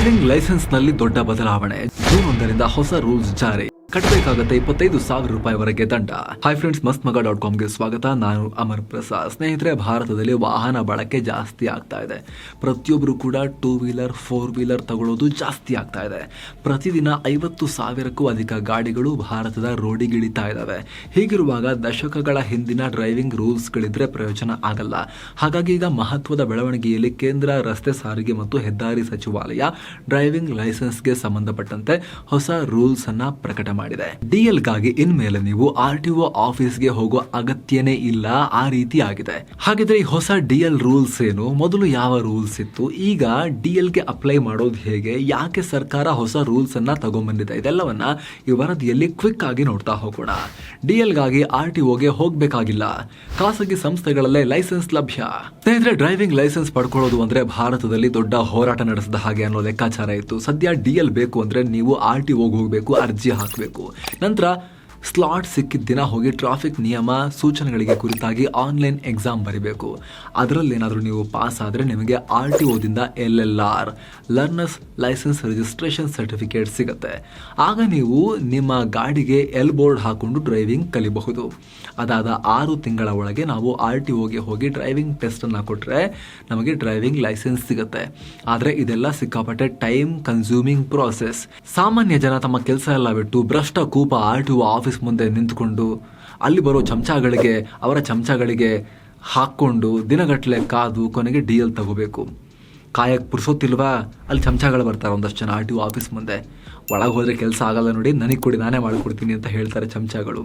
Driving ಲೈಸೆನ್ಸ್ನಲ್ಲಿ ದೊಡ್ಡ ಬದಲಾವಣೆ June ಒಂದರಿಂದ ಹೊಸ ರೂಲ್ಸ್ ಜಾರಿ. ಕಟ್ಟಬೇಕಾಗತ್ತೆ ಇಪ್ಪತ್ತೈದು ಸಾವಿರ ರೂಪಾಯಿವರೆಗೆ ದಂಡ. ಹೈ ಫ್ರೆಂಡ್ಸ್ ಮಸ್ತ್ ಮಗ ಡಾಟ್ ಕಾಮ್ಗೆ ಸ್ವಾಗತ. ನಾನು ಅಮರ್ ಪ್ರಸಾದ್. ಸ್ನೇಹಿತರೆ, ಭಾರತದಲ್ಲಿ ವಾಹನ ಬಳಕೆ ಜಾಸ್ತಿ ಆಗ್ತಾ ಇದೆ. ಪ್ರತಿಯೊಬ್ಬರು ಕೂಡ ಟೂ ವೀಲರ್ ಫೋರ್ ವೀಲರ್ ತಗೊಳ್ಳೋದು ಜಾಸ್ತಿ ಆಗ್ತಾ ಇದೆ. ಪ್ರತಿದಿನ ಐವತ್ತು ಸಾವಿರಕ್ಕೂ ಅಧಿಕ ಗಾಡಿಗಳು ಭಾರತದ ರೋಡಿಗಿಳಿತಾ ಇದ್ದಾವೆ ಹೀಗಿರುವಾಗ ದಶಕಗಳ ಹಿಂದಿನ ಡ್ರೈವಿಂಗ್ ರೂಲ್ಸ್ಗಳಿದ್ರೆ ಪ್ರಯೋಜನ ಆಗಲ್ಲ. ಹಾಗಾಗಿ ಈಗ ಮಹತ್ವದ ಬೆಳವಣಿಗೆಯಲ್ಲಿ ಕೇಂದ್ರ ರಸ್ತೆ ಸಾರಿಗೆ ಮತ್ತು ಹೆದ್ದಾರಿ ಸಚಿವಾಲಯ ಡ್ರೈವಿಂಗ್ ಲೈಸೆನ್ಸ್ಗೆ ಸಂಬಂಧಪಟ್ಟಂತೆ ಹೊಸ ರೂಲ್ಸ್ ಅನ್ನ ಪ್ರಕಟ ಮಾಡಿದೆ. ಡಿಎಲ್ಗಾಗಿ ಇನ್ಮೇಲೆ ನೀವು ಆರ್ ಟಿ ಒ ಆಫೀಸ್ಗೆ ಹೋಗೋ ಅಗತ್ಯನೇ ಇಲ್ಲ, ಆ ರೀತಿ ಆಗಿದೆ. ಹಾಗಿದ್ರೆ ಈ ಹೊಸ ಡಿಎಲ್ ರೂಲ್ಸ್ ಏನು? ಮೊದಲು ಯಾವ ರೂಲ್ಸ್ ಇತ್ತು? ಈಗ ಡಿಎಲ್ಗೆ ಅಪ್ಲೈ ಮಾಡೋದು ಹೇಗೆ? ಯಾಕೆ ಸರ್ಕಾರ ಹೊಸ ರೂಲ್ಸ್ ಅನ್ನ ತಗೊಂಡ್ಬಂದಿದೆ ಇದೆಲ್ಲವನ್ನ ಈ ವರದಿಯಲ್ಲಿ ಕ್ವಿಕ್ ಆಗಿ ನೋಡ್ತಾ ಹೋಗೋಣ. ಡಿಎಲ್ಗಾಗಿ ಆರ್ ಟಿ ಒಗೆ ಹೋಗ್ಬೇಕಾಗಿಲ್ಲ. ಖಾಸಗಿ ಸಂಸ್ಥೆಗಳಲ್ಲೇ ಲೈಸೆನ್ಸ್ ಲಭ್ಯ. ಸ್ನೇಹಿತರೆ, ಡ್ರೈವಿಂಗ್ ಲೈಸೆನ್ಸ್ ಪಡ್ಕೊಳ್ಳೋದು ಅಂದ್ರೆ ಭಾರತದಲ್ಲಿ ದೊಡ್ಡ ಹೋರಾಟ ನಡೆಸಿದ ಹಾಗೆ ಅನ್ನೋ ಲೆಕ್ಕಾಚಾರ ಇತ್ತು. ಸದ್ಯ ಡಿಎಲ್ ಬೇಕು ಅಂದ್ರೆ ನೀವು ಆರ್ ಟಿ ಹೋಗ್ಬೇಕು, ಅರ್ಜಿ ಹಾಕಬೇಕು. ನಂತರ ಸ್ಲಾಟ್ ಸಿಕ್ಕಿದ ದಿನ ಹೋಗಿ ಟ್ರಾಫಿಕ್ ನಿಯಮ ಸೂಚನೆಗಳಿಗೆ ಕುರಿತಾಗಿ ಆನ್ಲೈನ್ ಎಕ್ಸಾಮ್ ಬರೀಬೇಕು. ಅದರಲ್ಲಿ ಏನಾದರೂ ನೀವು ಪಾಸ್ ಆದರೆ ನಿಮಗೆ R T ಒದಿಂದ L L R, learners license registration certificate ಸಿಗುತ್ತೆ. ಆಗ ನೀವು ನಿಮ್ಮ ಗಾಡಿಗೆ ಎಲ್ ಬೋರ್ಡ್ ಹಾಕೊಂಡು ಡ್ರೈವಿಂಗ್ ಕಲಿಬಹುದು. ಅದಾದ ಆರು ತಿಂಗಳ ಒಳಗೆ ನಾವು ಆರ್ ಟಿ ಒಗೆ ಹೋಗಿ ಡ್ರೈವಿಂಗ್ ಟೆಸ್ಟನ್ನು ಕೊಟ್ಟರೆ ನಮಗೆ ಡ್ರೈವಿಂಗ್ ಲೈಸೆನ್ಸ್ ಸಿಗುತ್ತೆ. ಆದರೆ ಇದೆಲ್ಲ ಸಿಕ್ಕಾಪಟ್ಟೆ ಟೈಮ್ ಕನ್ಸ್ಯೂಮಿಂಗ್ ಪ್ರೋಸೆಸ್. ಸಾಮಾನ್ಯ ಜನ ತಮ್ಮ ಕೆಲಸ ಎಲ್ಲ ಬಿಟ್ಟು ಭ್ರಷ್ಟ ಕೂಪ ಆರ್ ಟಿ ಒ ಆಫೀಸ್ ಮುಂದೆ ನಿಂತ್ಕೊಂಡು ಅಲ್ಲಿ ಬರೋ ಚಮಚಗಳಿಗೆ, ಅವರ ಚಮಚಗಳಿಗೆ ಹಾಕ್ಕೊಂಡು ದಿನಗಟ್ಟಲೆ ಕಾದು ಕೊನೆಗೆ ಡಿ ಎಲ್ ತಗೋಬೇಕು. ಕಾಯಕ್ಕೆ ಪುರ್ಸೋತಿಲ್ವಾ ಅಲ್ಲಿ ಚಮಚಗಳು ಬರ್ತಾರೆ ಒಂದಷ್ಟು ಜನ ಆರ್ ಟಿ ಆಫೀಸ್ ಮುಂದೆ. ಒಳಗೆ ಹೋದರೆ ಕೆಲಸ ಆಗಲ್ಲ ನೋಡಿ, ನನಗೆ ಕೊಡಿ, ನಾನೇ ಮಾಡಿಕೊಡ್ತೀನಿ ಅಂತ ಹೇಳ್ತಾರೆ ಚಮಚಗಳು.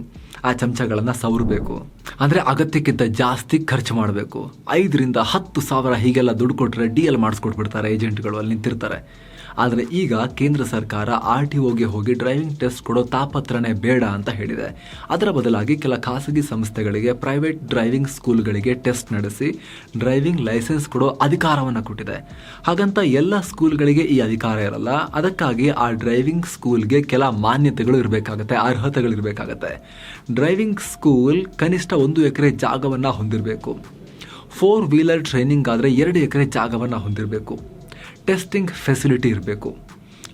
ಆ ಚಮಚಗಳನ್ನು ಸವರಬೇಕು. ಅಂದರೆ ಅಗತ್ಯಕ್ಕಿಂತ ಜಾಸ್ತಿ ಖರ್ಚು ಮಾಡಬೇಕು. ಐದರಿಂದ ಹತ್ತು ಸಾವಿರ ಹೀಗೆಲ್ಲ ದುಡ್ಡು ಕೊಟ್ಟರೆ ಡಿ ಎಲ್ ಮಾಡಿಸ್ಕೊಟ್ಬಿಡ್ತಾರೆ ಏಜೆಂಟ್ಗಳು ಅಲ್ಲಿ ನಿಂತಿರ್ತಾರೆ. ಆದರೆ ಈಗ ಕೇಂದ್ರ ಸರ್ಕಾರ ಆರ್ ಟಿ ಒಗೆ ಹೋಗಿ ಡ್ರೈವಿಂಗ್ ಟೆಸ್ಟ್ ಕೊಡೋ ತಾಪತ್ರನೇ ಬೇಡ ಅಂತ ಹೇಳಿದೆ. ಅದರ ಬದಲಾಗಿ ಕೆಲ ಖಾಸಗಿ ಸಂಸ್ಥೆಗಳಿಗೆ ಪ್ರೈವೇಟ್ ಡ್ರೈವಿಂಗ್ ಸ್ಕೂಲ್ಗಳಿಗೆ ಟೆಸ್ಟ್ ನಡೆಸಿ ಡ್ರೈವಿಂಗ್ ಲೈಸೆನ್ಸ್ ಕೊಡೋ ಅಧಿಕಾರವನ್ನು ಕೊಟ್ಟಿದೆ. ಹಾಗಂತ ಎಲ್ಲ ಸ್ಕೂಲ್ಗಳಿಗೆ ಈ ಅಧಿಕಾರ ಇರಲ್ಲ. ಅದಕ್ಕಾಗಿ ಆ ಡ್ರೈವಿಂಗ್ ಸ್ಕೂಲ್ಗೆ ಕೆಲ ಮಾನ್ಯತೆಗಳು ಇರಬೇಕಾಗತ್ತೆ ಅರ್ಹತೆಗಳು ಇರಬೇಕಾಗತ್ತೆ ಡ್ರೈವಿಂಗ್ ಸ್ಕೂಲ್ ಕನಿಷ್ಠ ಒಂದು ಎಕರೆ ಜಾಗವನ್ನು ಹೊಂದಿರಬೇಕು. ಫೋರ್ ವೀಲರ್ ಟ್ರೈನಿಂಗ್ ಆದರೆ ಎರಡು ಎಕರೆ ಜಾಗವನ್ನು ಹೊಂದಿರಬೇಕು. ಟೆಸ್ಟಿಂಗ್ ಫೆಸಿಲಿಟಿ ಇರಬೇಕು.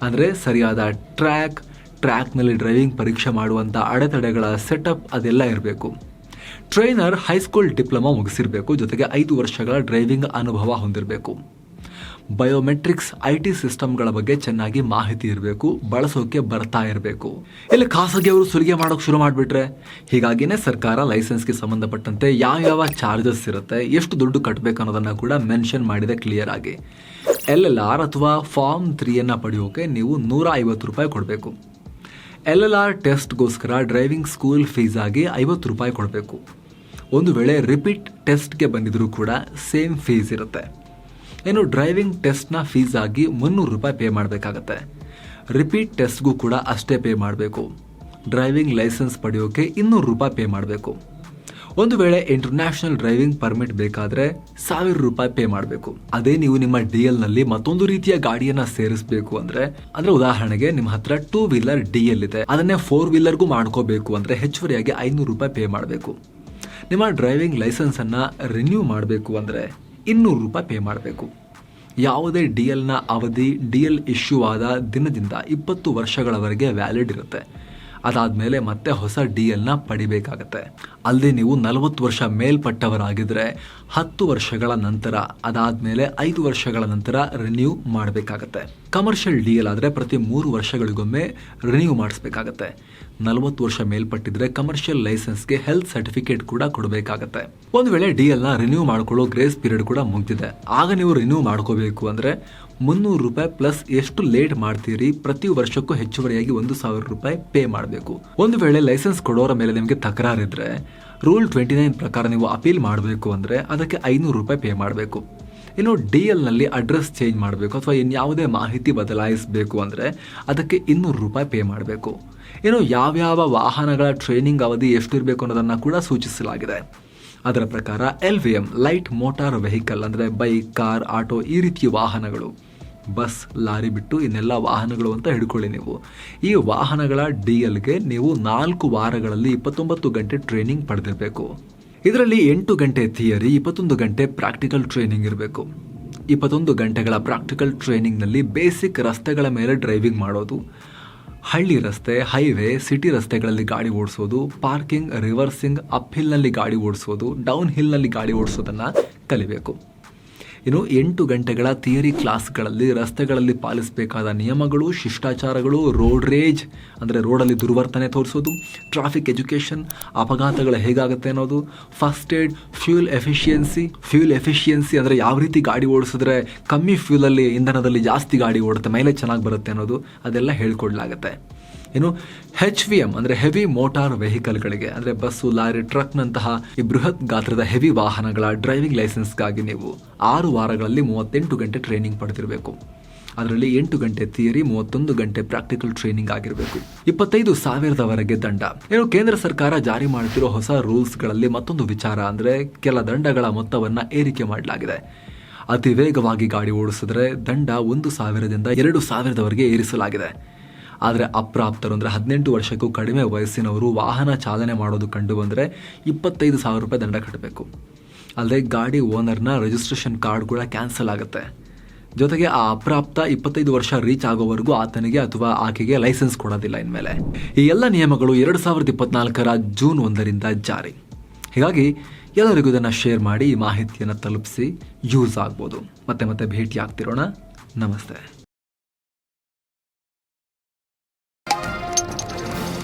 ಅಂದರೆ ಸರಿಯಾದ ಟ್ರ್ಯಾಕ್ ಟ್ರ್ಯಾಕ್ನಲ್ಲಿ ಡ್ರೈವಿಂಗ್ ಪರೀಕ್ಷೆ ಮಾಡುವಂಥ ಅಡೆತಡೆಗಳ ಸೆಟಪ್ ಅದೆಲ್ಲ ಇರಬೇಕು. ಟ್ರೈನರ್ ಹೈಸ್ಕೂಲ್ ಡಿಪ್ಲೊಮಾ ಮುಗಿಸಿರಬೇಕು, ಜೊತೆಗೆ ಐದು ವರ್ಷಗಳ ಡ್ರೈವಿಂಗ್ ಅನುಭವ ಹೊಂದಿರಬೇಕು. ಬಯೋಮೆಟ್ರಿಕ್ಸ್ ಐ ಟಿ ಸಿಸ್ಟಮ್ಗಳ ಬಗ್ಗೆ ಚೆನ್ನಾಗಿ ಮಾಹಿತಿ ಇರಬೇಕು, ಬಳಸೋಕೆ ಬರ್ತಾ ಇರಬೇಕು. ಇಲ್ಲಿ ಖಾಸಗಿಯವರು ಸುಲಿಗೆ ಮಾಡೋಕೆ ಶುರು ಮಾಡಿಬಿಟ್ರೆ. ಹೀಗಾಗಿನೇ ಸರ್ಕಾರ ಲೈಸೆನ್ಸ್ಗೆ ಸಂಬಂಧಪಟ್ಟಂತೆ ಯಾವ್ಯಾವ ಚಾರ್ಜಸ್ ಇರುತ್ತೆ, ಎಷ್ಟು ದುಡ್ಡು ಕಟ್ಟಬೇಕು ಅನ್ನೋದನ್ನು ಕೂಡ ಮೆನ್ಷನ್ ಮಾಡಿದೆ ಕ್ಲಿಯರ್ ಆಗಿ. ಎಲ್ ಎಲ್ ಆರ್ ಅಥವಾ ಫಾರ್ಮ್ ತ್ರೀಯನ್ನು ಪಡೆಯೋಕೆ ನೀವು ನೂರ ಐವತ್ತು ರೂಪಾಯಿ ಕೊಡಬೇಕು. ಎಲ್ ಎಲ್ ಆರ್ ಟೆಸ್ಟ್ಗೋಸ್ಕರ ಡ್ರೈವಿಂಗ್ ಸ್ಕೂಲ್ ಫೀಸ್ ಆಗಿ ಐವತ್ತು ರೂಪಾಯಿ ಕೊಡಬೇಕು. ಒಂದು ವೇಳೆ ರಿಪೀಟ್ ಟೆಸ್ಟ್ಗೆ ಬಂದಿದ್ರೂ ಕೂಡ ಸೇಮ್ ಫೀಸ್ ಇರುತ್ತೆ. ಏನು ಡ್ರೈವಿಂಗ್ ಟೆಸ್ಟ್ನ ಫೀಸ್ ಆಗಿ ಮುನ್ನೂರು ರೂಪಾಯಿ ಪೇ ಮಾಡಬೇಕಾಗತ್ತೆ. ರಿಪೀಟ್ ಟೆಸ್ಟ್ಗೂ ಕೂಡ ಅಷ್ಟೇ ಪೇ ಮಾಡಬೇಕು. ಡ್ರೈವಿಂಗ್ ಲೈಸೆನ್ಸ್ ಪಡೆಯೋಕೆ ಇನ್ನೂರು ರೂಪಾಯಿ ಪೇ ಮಾಡಬೇಕು. ಒಂದು ವೇಳೆ ಇಂಟರ್ನ್ಯಾಷನಲ್ ಡ್ರೈವಿಂಗ್ ಪರ್ಮಿಟ್ ಬೇಕಾದ್ರೆ ಸಾವಿರ ರೂಪಾಯಿ ಪೇ ಮಾಡಬೇಕು. ಅದೇ ನೀವು ನಿಮ್ಮ ಡಿ ನಲ್ಲಿ ಮತ್ತೊಂದು ರೀತಿಯ ಗಾಡಿಯನ್ನ ಸೇರಿಸಬೇಕು ಅಂದ್ರೆ ಅಂದ್ರೆ ಉದಾಹರಣೆಗೆ ನಿಮ್ಮ ಹತ್ರ ಟೂ ವೀಲರ್ ಡಿ ಎಲ್ ಇದೆ. ಅದನ್ನೇ ಫೋರ್ ವೀಲರ್ಗೂ ಮಾಡ್ಕೋಬೇಕು ಅಂದ್ರೆ ಹೆಚ್ಚುವರಿಯಾಗಿ ಐನೂರು ರೂಪಾಯಿ ಪೇ ಮಾಡಬೇಕು. ನಿಮ್ಮ ಡ್ರೈವಿಂಗ್ ಲೈಸೆನ್ಸ್ ಅನ್ನ ರಿನ್ಯೂ ಮಾಡಬೇಕು ಅಂದ್ರೆ ಇನ್ನೂರು ರೂಪಾಯಿ ಪೇ ಮಾಡಬೇಕು. ಯಾವುದೇ ಡಿ ಎಲ್ನ ಅವಧಿ ಡಿ ಎಲ್ ಇಶ್ಯೂ ಆದ ದಿನದಿಂದ ಇಪ್ಪತ್ತು ವರ್ಷಗಳವರೆಗೆ ವ್ಯಾಲಿಡ್ ಇರುತ್ತೆ. ಅದಾದಮೇಲೆ ಮತ್ತೆ ಹೊಸ ಡಿ ಎಲ್ನ ಪಡಿಬೇಕಾಗತ್ತೆ. ಅಲ್ಲದೆ ನೀವು ನಲವತ್ತು ವರ್ಷ ಮೇಲ್ಪಟ್ಟವರಾಗಿದ್ದರೆ ಹತ್ತು ವರ್ಷಗಳ ನಂತರ, ಅದಾದಮೇಲೆ ಐದು ವರ್ಷಗಳ ನಂತರ ರಿನ್ಯೂ ಮಾಡಬೇಕಾಗತ್ತೆ. ಕಮರ್ಷಿಯಲ್ ಡಿ ಎಲ್ ಆದರೆ ಪ್ರತಿ ಮೂರು ವರ್ಷಗಳಿಗೊಮ್ಮೆ ರಿನ್ಯೂ ಮಾಡಿಸ್ಬೇಕಾಗತ್ತೆ. ನಲವತ್ತು ವರ್ಷ ಮೇಲ್ಪಟ್ಟಿದ್ರೆ ಕಮರ್ಷಿಯಲ್ ಲೈಸೆನ್ಸ್ಗೆ ಹೆಲ್ತ್ ಸರ್ಟಿಫಿಕೇಟ್ ಕೂಡ ಕೊಡಬೇಕಾಗತ್ತೆ. ಒಂದು ವೇಳೆ ಡಿ ಎಲ್ನ ರಿನ್ಯೂ ಮಾಡ್ಕೊಳ್ಳೋ ಗ್ರೇಸ್ ಪೀರಿಯಡ್ ಕೂಡ ಮುಗ್ದಿದೆ. ಆಗ ನೀವು ರಿನ್ಯೂ ಮಾಡ್ಕೋಬೇಕು ಅಂದರೆ ಮುನ್ನೂರು ರೂಪಾಯಿ ಪ್ಲಸ್ ಎಷ್ಟು ಲೇಟ್ ಮಾಡ್ತೀರಿ, ಪ್ರತಿ ವರ್ಷಕ್ಕೂ ಹೆಚ್ಚುವರಿಯಾಗಿ ಒಂದು ಸಾವಿರ ರೂಪಾಯಿ ಪೇ ಮಾಡಬೇಕು. ಒಂದು ವೇಳೆ ಲೈಸೆನ್ಸ್ ಕೊಡೋರ ಮೇಲೆ ನಿಮಗೆ ತಕರಾರಿದ್ರೆ ರೂಲ್ ಟ್ವೆಂಟಿ ನೈನ್ ಪ್ರಕಾರ ನೀವು ಅಪೀಲ್ ಮಾಡಬೇಕು ಅಂದರೆ ಅದಕ್ಕೆ ಐನೂರು ರೂಪಾಯಿ ಪೇ ಮಾಡಬೇಕು. ಇನ್ನು ಡಿ ಎಲ್ನಲ್ಲಿ ಅಡ್ರೆಸ್ ಚೇಂಜ್ ಮಾಡಬೇಕು ಅಥವಾ ಇನ್ಯಾವುದೇ ಮಾಹಿತಿ ಬದಲಾಯಿಸಬೇಕು ಅಂದರೆ ಅದಕ್ಕೆ ಇನ್ನೂರು ರೂಪಾಯಿ ಪೇ ಮಾಡಬೇಕು. ಇನ್ನು ಯಾವ್ಯಾವ ವಾಹನಗಳ ಟ್ರೈನಿಂಗ್ ಅವಧಿ ಎಷ್ಟಿರಬೇಕು ಅನ್ನೋದನ್ನು ಕೂಡ ಸೂಚಿಸಲಾಗಿದೆ. ಅದರ ಪ್ರಕಾರ L V M light motor vehicle ಅಂದರೆ ಬೈಕ್ ಕಾರ್ ಆಟೋ ಈ ರೀತಿಯ ವಾಹನಗಳು. ಬಸ್, ಲಾರಿ ಬಿಟ್ಟು ಇನ್ನೆಲ್ಲ ವಾಹನಗಳು ಅಂತ ಹಿಡ್ಕೊಳ್ಳಿ ನೀವು. ಈ ವಾಹನಗಳ ಡಿ ಎಲ್ಗೆ ನೀವು ನಾಲ್ಕು ವಾರಗಳಲ್ಲಿ ಇಪ್ಪತ್ತೊಂಬತ್ತು ಗಂಟೆ ಟ್ರೈನಿಂಗ್ ಪಡೆದಿರಬೇಕು. ಇದರಲ್ಲಿ ಎಂಟು ಗಂಟೆ ಥಿಯರಿ ಇಪ್ಪತ್ತೊಂದು ಗಂಟೆ ಪ್ರಾಕ್ಟಿಕಲ್ ಟ್ರೈನಿಂಗ್ ಇರಬೇಕು. ಇಪ್ಪತ್ತೊಂದು ಗಂಟೆಗಳ ಪ್ರಾಕ್ಟಿಕಲ್ ಟ್ರೈನಿಂಗ್ನಲ್ಲಿ ಬೇಸಿಕ್ ರಸ್ತೆಗಳ ಮೇಲೆ ಡ್ರೈವಿಂಗ್ ಮಾಡೋದು. ಹಳ್ಳಿ ರಸ್ತೆ ಹೈವೇ ಸಿಟಿ ರಸ್ತೆಗಳಲ್ಲಿ ಗಾಡಿ ಓಡಿಸೋದು ಪಾರ್ಕಿಂಗ್ ರಿವರ್ಸಿಂಗ್ ಅಪ್ ಹಿಲ್ನಲ್ಲಿ ಗಾಡಿ ಓಡಿಸೋದು ಡೌನ್ ಹಿಲ್ನಲ್ಲಿ ಗಾಡಿ ಓಡಿಸೋದನ್ನು ಕಲಿಬೇಕು. ಇನ್ನು ಎಂಟು ಗಂಟೆಗಳ ಥಿಯರಿ ಕ್ಲಾಸ್ಗಳಲ್ಲಿ, ರಸ್ತೆಗಳಲ್ಲಿ ಪಾಲಿಸಬೇಕಾದ ನಿಯಮಗಳು, ಶಿಷ್ಟಾಚಾರಗಳು, ರೋಡ್ ರೇಜ್, ಅಂದರೆ ರೋಡಲ್ಲಿ ದುರ್ವರ್ತನೆ ತೋರಿಸೋದು, ಟ್ರಾಫಿಕ್ ಎಜುಕೇಷನ್, ಅಪಘಾತಗಳು ಹೇಗಾಗುತ್ತೆ ಅನ್ನೋದು, first aid fuel efficiency fuel efficiency ಅಂದರೆ ಯಾವ ರೀತಿ ಗಾಡಿ ಓಡಿಸಿದ್ರೆ ಕಮ್ಮಿ ಫ್ಯೂಲಲ್ಲಿ ಇಂಧನದಲ್ಲಿ ಜಾಸ್ತಿ ಗಾಡಿ ಓಡುತ್ತೆ, ಮೈಲೇಜ್ ಚೆನ್ನಾಗಿ ಬರುತ್ತೆ ಅನ್ನೋದು ಅದೆಲ್ಲ ಹೇಳ್ಕೊಡ್ಲಾಗತ್ತೆ. ಇನ್ನು ಹೆಚ್ ವಿ ಎಂ ಅಂದರೆ ಹೆವಿ ಮೋಟಾರ್ ವೆಹಿಕಲ್ಗಳಿಗೆ ಅಂದರೆ ಬಸ್ಸು, ಲಾರಿ ಟ್ರಕ್ನಂತಹ ಈ ಬೃಹತ್ ಗಾತ್ರದ ಹೆವಿ ವಾಹನಗಳ ಡ್ರೈವಿಂಗ್ ಲೈಸೆನ್ಸ್ಗಾಗಿ ನೀವು ಆರು ವಾರಗಳಲ್ಲಿ ಮೂವತ್ತೆಂಟು ಗಂಟೆ ಟ್ರೈನಿಂಗ್ ಪಡೆದಿರಬೇಕು. ಅದರಲ್ಲಿ ಎಂಟು ಗಂಟೆ ಥಿಯರಿ ಮೂವತ್ತೊಂದು ಗಂಟೆ ಪ್ರಾಕ್ಟಿಕಲ್ ಟ್ರೈನಿಂಗ್ ಆಗಿರಬೇಕು. ಇಪ್ಪತ್ತೈದು ಸಾವಿರದವರೆಗೆ ದಂಡ. ಏನು ಕೇಂದ್ರ ಸರ್ಕಾರ ಜಾರಿ ಮಾಡುತ್ತಿರೋ ಹೊಸ ರೂಲ್ಸ್ಗಳಲ್ಲಿ ಮತ್ತೊಂದು ವಿಚಾರ ಅಂದರೆ ಕೆಲ ದಂಡಗಳ ಮೊತ್ತವನ್ನು ಏರಿಕೆ ಮಾಡಲಾಗಿದೆ. ಅತಿ ವೇಗವಾಗಿ ಗಾಡಿ ಓಡಿಸಿದ್ರೆ ದಂಡ ಒಂದು ಸಾವಿರದಿಂದ ಎರಡು ಸಾವಿರದವರೆಗೆ ಏರಿಸಲಾಗಿದೆ. ಆದರೆ ಅಪ್ರಾಪ್ತರು ಅಂದರೆ ಹದಿನೆಂಟು ವರ್ಷಕ್ಕೂ ಕಡಿಮೆ ವಯಸ್ಸಿನವರು ವಾಹನ ಚಾಲನೆ ಮಾಡೋದು ಕಂಡು ಬಂದರೆ ಇಪ್ಪತ್ತೈದು ಸಾವಿರ ರೂಪಾಯಿ ದಂಡ ಕಟ್ಟಬೇಕು ಅಲ್ಲದೆ ಗಾಡಿ ಓನರ್ನ ರಿಜಿಸ್ಟ್ರೇಷನ್ ಕಾರ್ಡ್ ಕೂಡ ಕ್ಯಾನ್ಸಲ್ ಆಗುತ್ತೆ. ಜೊತೆಗೆ ಆ ಅಪ್ರಾಪ್ತ ಇಪ್ಪತ್ತೈದು ವರ್ಷ ರೀಚ್ ಆಗೋವರೆಗೂ ಆತನಿಗೆ ಅಥವಾ ಆಕೆಗೆ ಲೈಸೆನ್ಸ್ ಕೊಡೋದಿಲ್ಲ ಇನ್ಮೇಲೆ. ಈ ಎಲ್ಲ ನಿಯಮಗಳು ಎರಡು ಸಾವಿರದ ಇಪ್ಪತ್ನಾಲ್ಕರ ಜೂನ್ ಒಂದರಿಂದ ಜಾರಿ. ಹೀಗಾಗಿ ಎಲ್ಲರಿಗೂ ಇದನ್ನು ಶೇರ್ ಮಾಡಿ ಈ ಮಾಹಿತಿಯನ್ನು ತಲುಪಿಸಿ ಯೂಸ್ ಆಗ್ಬೋದು. ಮತ್ತೆ ಮತ್ತೆ ಭೇಟಿ ಆಗ್ತಿರೋಣ ನಮಸ್ತೆ.